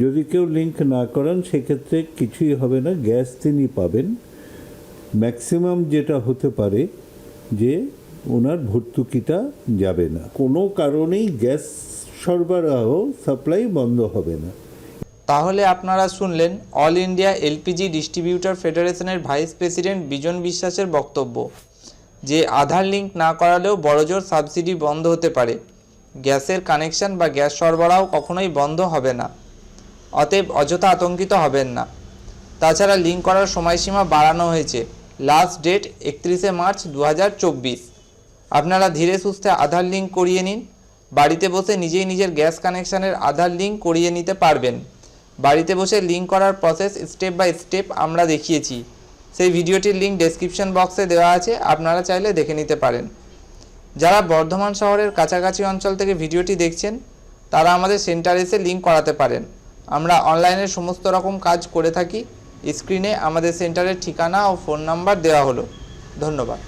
যদি কেউ লিঙ্ক না করান, সেক্ষেত্রে কিছুই হবে না। গ্যাস তিনি পাবেন। ম্যাক্সিমাম যেটা হতে পারে যে ওনার ভর্তুকিটা যাবে না। কোনো কারণেই গ্যাস সরবরাহ সাপ্লাই বন্ধ হবে না। তাহলে আপনারা শুনলেন অল ইন্ডিয়া এলপিজি ডিস্ট্রিবিউটর ফেডারেশনের ভাইস প্রেসিডেন্ট বিজন বিশ্বাসের বক্তব্য, যে আধার লিঙ্ক না করালেও বড়জোর সাবসিডি বন্ধ হতে পারে। গ্যাসের কানেকশন বা গ্যাস সরবরাহ কখনোই বন্ধ হবে না। অতএব অযথা আতঙ্কিত হবেন না। তাছাড়া লিঙ্ক করার সময়সীমা বাড়ানো হয়েছে। লাস্ট ডেট একত্রিশে মার্চ দু হাজার চব্বিশ। আপনারা ধীরে সুস্থে আধার লিঙ্ক করিয়ে নিন। বাড়িতে বসে নিজেই নিজের গ্যাস কানেকশানের আধার লিঙ্ক করিয়ে নিতে পারবেন। বাড়িতে বসে লিঙ্ক করার প্রসেস স্টেপ বাই স্টেপ আমরা দেখিয়েছি। সেই ভিডিওটির লিঙ্ক ডেসক্রিপশন বক্সে দেওয়া আছে, আপনারা চাইলে দেখে নিতে পারেন। যারা বর্ধমান শহরের কাছাকাছি অঞ্চল থেকে ভিডিওটি দেখছেন, তারা আমাদের সেন্টারে এসে লিঙ্ক করাতে পারেন। আমরা অনলাইনে সমস্ত রকম কাজ করে থাকি। স্ক্রিনে আমাদের সেন্টারের ঠিকানা ও ফোন নাম্বার দেওয়া হলো। ধন্যবাদ।